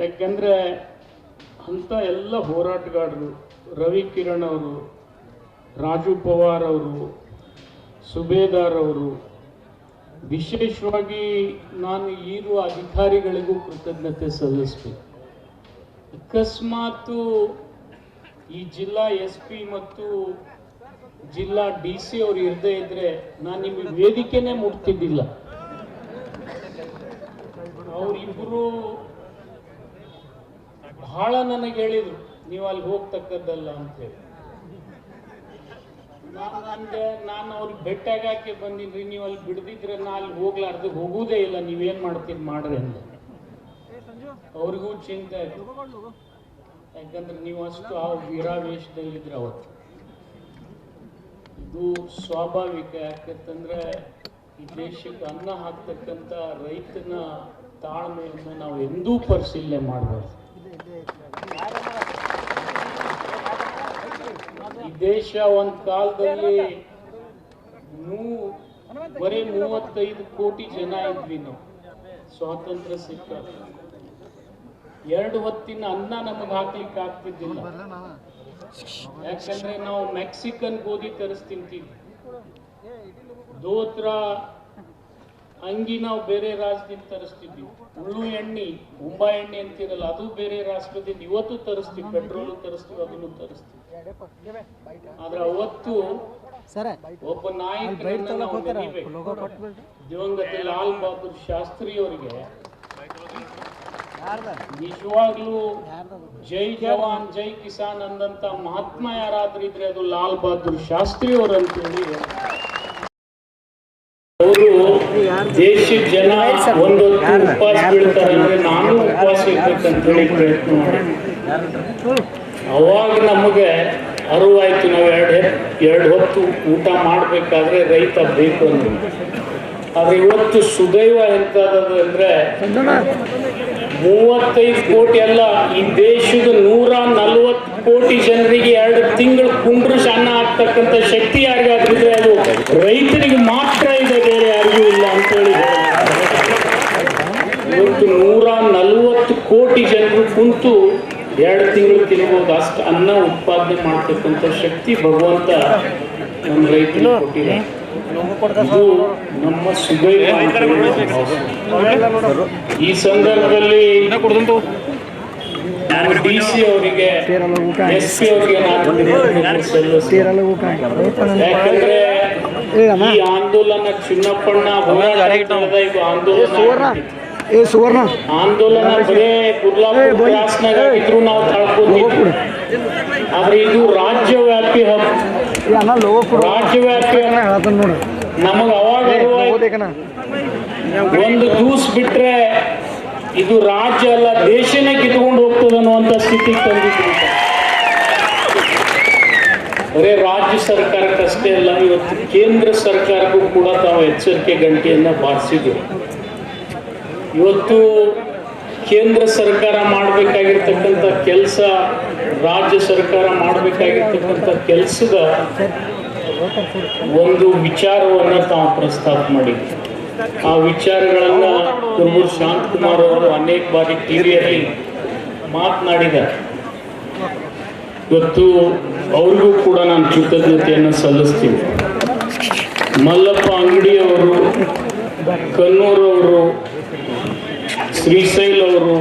ಯಾಕೆಂದರೆ ಅಂಥ ಎಲ್ಲ ಹೋರಾಟಗಾರರು, ರವಿ ಕಿರಣ್ ಅವರು, ರಾಜು ಪವಾರ್ ಅವರು, ಸುಬೇದಾರ್ ಅವರು, ವಿಶೇಷವಾಗಿ ನಾನು ಇರುವ ಅಧಿಕಾರಿಗಳಿಗೂ ಕೃತಜ್ಞತೆ ಸಲ್ಲಿಸ್ಬೇಕು. ಅಕಸ್ಮಾತ್ ಈ ಜಿಲ್ಲಾ ಎಸ್ ಪಿ ಮತ್ತು ಜಿಲ್ಲಾ ಡಿ ಸಿ ಅವರು ಇರದೇ ಇದ್ರೆ ನಾನು ನಿಮಗೆ ವೇದಿಕೆನೇ ಮುಟ್ತಿದ್ದಿಲ್ಲ. ಅವರಿಬ್ಬರು ಬಹಳ ನನಗೆ ಹೇಳಿದ್ರು, ನೀವು ಅಲ್ಲಿ ಹೋಗ್ತಕ್ಕದ್ದಲ್ಲ ಅಂತೇಳಿ ನಾನು ಅಂದೆ, ನಾನು ಅವ್ರಿಗೆ ಬೆಟ್ಟಾಗಾಕೆ ಬಂದಿದ್ರಿ ನೀವು ಅಲ್ಲಿ ಬಿಡದಿದ್ರೆ ನಾ ಅಲ್ಲಿ ಹೋಗ್ಲಾರ್ದು ಹೋಗುವುದೇ ಇಲ್ಲ ನೀವೇನ್ ಮಾಡ್ತೀನಿ ಮಾಡ್ರಿ ಅಂದ. ಅವ್ರಿಗೂ ಚಿಂತೆ ಆಯ್ತು. ಯಾಕಂದ್ರೆ ನೀವು ಅಷ್ಟು ಆ ವೀರಾವೇಶದಲ್ಲಿದ್ರೆ ಅವತ್ತು. ಇದು ಸ್ವಾಭಾವಿಕ, ಯಾಕಂತಂದ್ರೆ ಈ ದೇಶಕ್ಕೆ ಅನ್ನ ಹಾಕ್ತಕ್ಕಂಥ ರೈತನ ತಾಳ್ಮೆಯನ್ನು ನಾವು ಎಂದೂ ಪರಿಶೀಲನೆ ಮಾಡಬಾರ್ದು. ಈ ದೇಶ ಒಂದ್ ಕಾಲದಲ್ಲಿ ನೂ ಬರೀ ಮೂವತ್ತೈದು ಕೋಟಿ ಜನ ಇದ್ವಿ ನಾವು. ಸ್ವಾತಂತ್ರ್ಯ ಸಿಕ್ಕ ಎರಡು ಹೊತ್ತಿನ ಅನ್ನ ನಮಗೆ ಹಾಕ್ಲಿಕ್ಕೆ ಆಗ್ತಿದ್ದಿಲ್ಲ. ಯಾಕಂದ್ರೆ ನಾವು ಮೆಕ್ಸಿಕನ್ ಗೋಧಿ ತರಿಸ್ತಿಂತೀವಿ. ದೋತ್ರ ಅಂಗಿ ನಾವು ಬೇರೆ ರಾಜ್ಯದಿಂದ ತರಿಸ್ತಿದ್ವಿ. ಉಳ್ಳು ಎಣ್ಣೆ ಉಂಬಾ ಎಣ್ಣೆ ಅಂತಿರಲ್ಲ ಅದು ಬೇರೆ ರಾಷ್ಟ್ರದಿಂದ ಇವತ್ತು ತರಿಸ್ತೀವಿ. ಪೆಟ್ರೋಲು ತರಿಸ್ತೀವಿ ಅದನ್ನು ತರಿಸ್ತೀವಿ. ಆದ್ರೆ ಅವತ್ತು ಸರ ಒಬ್ಬ ನಾಯಕರನ್ನ ನಾವು. ದಿವಂಗತ ಲಾಲ್ ಬಹದ್ದೂರ್ ಶಾಸ್ತ್ರಿ ಅವರಿಗೆ ನಿಜವಾಗ್ಲೂ ಜೈ ಜವಾನ್ ಜೈ ಕಿಸಾನ್ ಅಂದಂತ ಮಹಾತ್ಮ ಯಾರಾದ್ರೂ ಇದ್ರೆ ಅದು ಲಾಲ್ ಬಹದ್ದೂರ್ ಶಾಸ್ತ್ರಿ ಅವರಂತೇಳಿ ಅವರು ದೇಶದ ಜನ ಒಂದು ಉಪವಾಸ ಬೀಳ್ತಾರೆ ಅಂದ್ರೆ ನಾನು ಉಪವಾಸ ಇರ್ಬೇಕಂತ ಹೇಳಿ ಪ್ರಯತ್ನ ಅವಾಗ ನಮಗೆ ಅರಿವಾಯ್ತು ನಾವು ಎರಡು ಎರಡು ಹೊತ್ತು ಊಟ ಮಾಡಬೇಕಾದ್ರೆ ರೈತ ಬೇಕು ಅಂದ್ರೆ. ಆದ್ರೆ ಇವತ್ತು ಸುದೈವ ಎಂತದ್ದು ಅಂದ್ರೆ ಮೂವತ್ತೈದು ಕೋಟಿ ಅಲ್ಲ, ಈ ದೇಶದ ನೂರ ನಲ್ವತ್ತು ಕೋಟಿ ಜನರಿಗೆ ಎರಡು ತಿಂಗಳು ಕುಂಡ್ರಿಸಿ ಅನ್ನ ಆಗ್ತಕ್ಕಂಥ ಶಕ್ತಿ ಯಾರಿಗಾದ್ರಿದ್ರೆ ಅದು ರೈತರಿಗೆ ಮಾತ್ರ ಇದೆ ಬೇರೆ ಯಾರಿಗೂ ಇಲ್ಲ ಅಂತೇಳಿ ಇವತ್ತು ನೂರ ನಲವತ್ತು ಕೋಟಿ ಜನರು ಕುಂತು ಎರಡು ತಿಂಗಳು ತಿನ್ಬೋದು ಅಷ್ಟು ಅನ್ನ ಉತ್ಪಾದನೆ ಮಾಡ್ತಕ್ಕಂಥ ಶಕ್ತಿ ಭಗವಂತ ನಮ್ಮ ರೈತರು ಕೊಟ್ಟಿದೆ ಇದು ನಮ್ಮ ಸುಗೈ. ಈ ಸಂದರ್ಭದಲ್ಲಿ ನಾನು ಡಿ ಸಿ ಅವರಿಗೆ ಎಸ್ ಪಿ ಅವರಿಗೆ ಯಾಕಂದ್ರೆ ಈ ಆಂದೋಲನ ಚಿನ್ನಪ್ಪಣ್ಣ ಹೋರಾಟ ಇದು ಆಂದೋಲನ. ಏ ಸುವರ್ಣ. ಆಂದೋಲನ ಬರೇ ಗುರ್ಲಾಪುರ ಕ್ರಾಸ್ನಾಗ ಆಗಿದ್ರು ನಾವು ತಳ್ಕೊಂಡಿದ್ವಿ ಆದ್ರೆ ಇದು ರಾಜ್ಯವ್ಯಾಪಿ ಕೊಡು ರಾಜ್ಯವ್ಯಾಪಿ ಹೇಳ್ತಾನೆ ನೋಡು. ನಮಗ ಅವಾಗ ಒಂದು ದೂಸ್ ಬಿಟ್ರೆ ಇದು ರಾಜ್ಯ ಅಲ್ಲ ದೇಶನೇ ಕಿತ್ಕೊಂಡು ಹೋಗ್ತದೆ ಅನ್ನುವಂತ ಸ್ಥಿತಿ ತಂದಿದ್ರು ಬರೇ ರಾಜ್ಯ ಸರ್ಕಾರಕ್ಕಷ್ಟೇ ಅಲ್ಲ ಇವತ್ತು ಕೇಂದ್ರ ಸರ್ಕಾರಕ್ಕೂ ಕೂಡ ತಾವು ಎಚ್ಚರಿಕೆ ಗಂಟೆಯನ್ನ ಬಾರಿಸಿದ್ರು. ಇವತ್ತು ಕೇಂದ್ರ ಸರ್ಕಾರ ಮಾಡಬೇಕಾಗಿರ್ತಕ್ಕಂಥ ಕೆಲಸ ರಾಜ್ಯ ಸರ್ಕಾರ ಮಾಡಬೇಕಾಗಿರ್ತಕ್ಕಂಥ ಕೆಲಸದ ಒಂದು ವಿಚಾರವನ್ನು ತಾವು ಪ್ರಸ್ತಾಪ ಮಾಡಿ ಆ ವಿಚಾರಗಳನ್ನು ಕುರುಬೂರು ಶಾಂತಕುಮಾರ್ ಅವರು ಅನೇಕ ಬಾರಿ ಟಿವಿಯಲ್ಲಿ ಮಾತನಾಡಿದ ಇವತ್ತು ಅವ್ರಿಗೂ ಕೂಡ ನಾನು ಕೃತಜ್ಞತೆಯನ್ನು ಸಲ್ಲಿಸ್ತೀನಿ. ಮಲ್ಲಪ್ಪ ಅಂಗಡಿಯವರು ಕನ್ನೂರವರು ಶ್ರೀಶೈಲ್ ಅವರು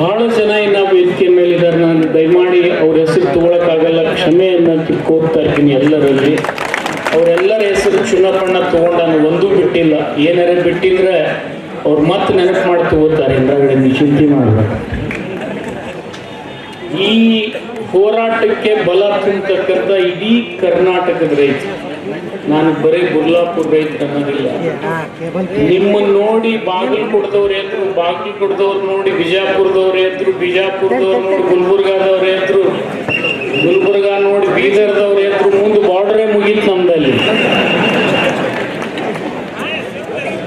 ಬಹಳ ಜನ ಇನ್ನ ವೇದಿಕೆ ಮೇಲಿದ್ದಾರೆ. ನಾನು ದಯಮಾಡಿ ಅವ್ರ ಹೆಸರು ತಗೊಳಕ್ಕಾಗಲ್ಲ. ಕ್ಷಮೆಯನ್ನ ಕೋರ್ತಾ ಇರ್ತೀನಿ ಎಲ್ಲರಲ್ಲಿ. ಅವರೆಲ್ಲರ ಹೆಸರು ಚುನಾವಣ ತಗೊಂಡು ನಾನು ಒಂದೂ ಬಿಟ್ಟಿಲ್ಲ. ಏನಾರ ಬಿಟ್ಟಿದ್ರೆ ಅವ್ರು ಮತ್ತೆ ನೆನಪು ಮಾಡಿ ತಗೋತಾರೆ. ಹಿಂದಾಗಡೆ ಚಿಂತೆ ಮಾಡಬೇಕು ಈ ಹೋರಾಟಕ್ಕೆ ಬಲ ತುಂಬತಕ್ಕಂಥ ಇಡೀ ಕರ್ನಾಟಕದ ರೈತ ನಾನು ಬರೀ ಗುರ್ಲಾಪುರ ರೈತ ಅನ್ನೋದಿಲ್ಲ. ನಿಮ್ಮನ್ನ ನೋಡಿ ಬಾಗಿಲು ಕೊಡ್ದವ್ರು ಎದ್ರು ಬಾಗಿಲು ಕೊಡ್ದವ್ರು ನೋಡಿ ಬಿಜಾಪುರದವ್ರು ಎದ್ರು ಬಿಜಾಪುರದವ್ರು ನೋಡಿ ಗುಲ್ಬರ್ಗಾದವ್ರು ಎದ್ರು ಗುಲ್ಬರ್ಗ ನೋಡಿ ಬೀದರ್ದವ್ರು ಎದ್ರು ಮುಂದೆ ಬಾರ್ಡ್ರೇ ಮುಗೀತು ನಮ್ದಲ್ಲಿ.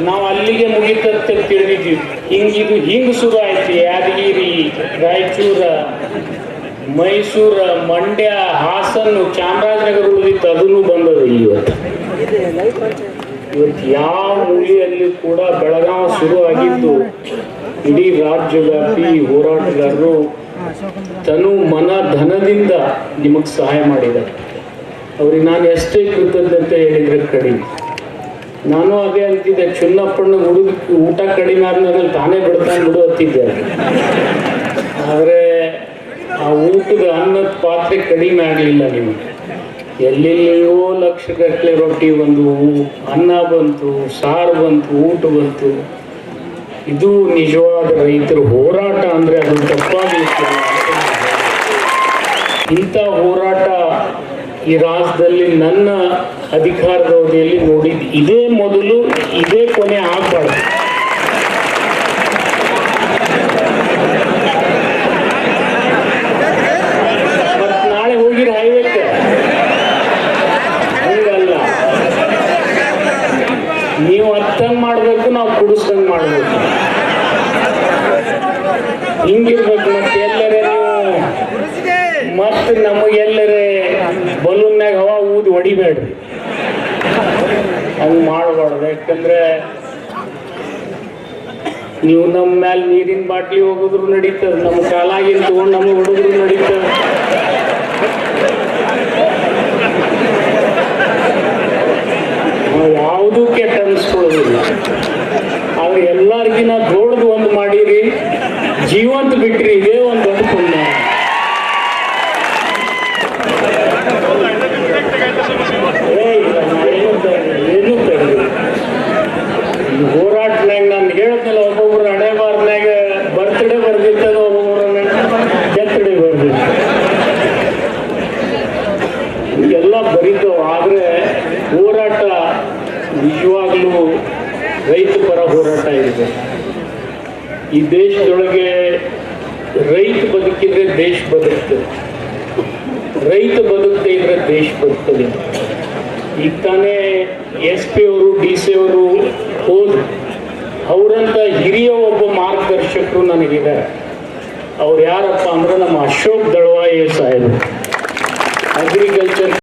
ನಾವು ಅಲ್ಲಿಗೆ ಮುಗೀತಂತ ತಿಳಿದಿದ್ವಿ ಹಿಂಗಿದು ಹಿಂಗೆ ಶುರು ಆಯ್ತು ಯಾದಗಿರಿ ರಾಯಚೂರ ಮೈಸೂರ ಮಂಡ್ಯ ಹಾಸನ ಚಾಮರಾಜನಗರ ಉಳಿದಿತ್ತು ಅದನ್ನು ಇವತ್ತು ಇವತ್ತು ಯಾವ ಮೂಲೆಯಲ್ಲಿ ಕೂಡ ಬೆಳಗಾವಿ ಶುರು ಆಗಿದ್ದು ಇಡೀ ರಾಜ್ಯವ್ಯಾಪಿ ಹೋರಾಟಗಾರರು ತನು ಮನ ಧನದಿಂದ ನಿಮಗೆ ಸಹಾಯ ಮಾಡಿದ್ದಾರೆ. ಅವ್ರಿಗೆ ನಾನು ಎಷ್ಟೇ ಕೃತಜ್ಞತೆ ಹೇಳಿದ್ರೆ ಕಡಿಮೆ. ನಾನು ಹಾಗೆ ಅಂತಿದ್ದೆ, ಚುನ್ನಪ್ಪಣ್ಣ ಹುಡುಗ ಊಟ ಕಡಿಮೆ ಆದ್ಮೇಲೆ ತಾನೇ ಬಿಡ್ತಾನೆ ಬಿಡು ಅಂತಿದ್ದೆ. ಆದರೆ ಆ ಊಟದ ಅನ್ನದ ಪಾತ್ರೆ ಕಡಿಮೆ ಆಗಲಿಲ್ಲ ನಿಮಗೆ ಎಲ್ಲೆಲ್ಲಿಯೋ ಲಕ್ಷಗಟ್ಟಲೆ ರೊಟ್ಟಿ ಬಂದು, ಅನ್ನ ಬಂತು, ಸಾರು ಬಂತು, ಊಟ ಬಂತು. ಇದು ನಿಜವಾದ ರೈತರ ಹೋರಾಟ ಅಂದರೆ ಅದು ತಪ್ಪಾಗಿ ಇಂಥ ಹೋರಾಟ ಈ ರಾಜ್ಯದಲ್ಲಿ ನನ್ನ ಅಧಿಕಾರದ ಅವಧಿಯಲ್ಲಿ ನೋಡಿದ್ದು ಇದೇ ಮೊದಲು, ಇದೇ ಕೊನೆ ಆಗಬಾರ್ದು. ಹಿಂಗಿರ್ಬೇಕು ಮತ್ತೆ ಎಲ್ಲರೇ ನೀವು. ಮತ್ತೆ ನಮಗೆ ಎಲ್ಲರೇ ಮ್ಯಾಗ ಹವಾ ಊದಿ ಹೊಡಿಬೇಡ್ರಿ. ಹಂಗ್ ಮಾಡಬಾರ್ದು. ಯಾಕಂದ್ರೆ ನೀವು ನಮ್ಮ ಮ್ಯಾಲ ನೀರಿನ ಬಾಟ್ಲಿ ಹೋಗಿದ್ರು ನಡೀತದೆ. ನಮ್ಮ ಕಾಲಾಗಿನ ತಗೊಂಡು ನಮಗೆ ಹುಡುಗರು ನಡೀತದೆ. ಯಾವುದೂ ಕೆಟ್ಟ ಅನಿಸ್ಕೊಳ್ಳೋದಿಲ್ಲ. ಅವ್ರು ಎಲ್ಲರಿಗಿನ ಜೀವಂತ ಬಿಟ್ರಿ ಇದೇ ಒಂದು ದೊಡ್ಡ ಪುಣ್ಯ ಏನೂ ಹೋರಾಟನಾಗ ನಾನು ಹೇಳ್ತಲ್ಲ ಒಬ್ಬೊಬ್ರು ಹಣೆ ಬರ್ತ್ಡೇ ಬರ್ದಿರ್ತದ ಒಬ್ಬೊಬ್ರು ಕೆತ್ತಡೆ ಬರ್ದಿತ್ತು. ಎಲ್ಲ ಬರೀತಾವ, ಆದ್ರೆ ಹೋರಾಟ ನಿಜವಾಗ್ಲೂ ರೈತ ಪರ ಹೋರಾಟ ಇದೆ. ಈ ದೇಶದೊಳಗೆ ರೈತ ಬದುಕಿದ್ರೆ ದೇಶ ಬದುಕ್ತದೆ. ರೈತ ಬದುಕದೆ ಇದ್ರೆ ದೇಶ ಬದುಕ್ತದೆ. ಈಗ ತಾನೇ ಎಸ್ ಪಿ ಅವರು, ಡಿ ಸಿ ಅವರು ಹೋದ್ರು. ಅವರಂತ ಹಿರಿಯ ಒಬ್ಬ ಮಾರ್ಗದರ್ಶಕರು ನನಗಿದ್ದಾರೆ. ಅವ್ರು ಯಾರಪ್ಪ ಅಂದ್ರೆ ನಮ್ಮ ಅಶೋಕ್ ದಳವಾಯಿ ಸಾಹೇಬರು. ಅಗ್ರಿಕಲ್ಚರ್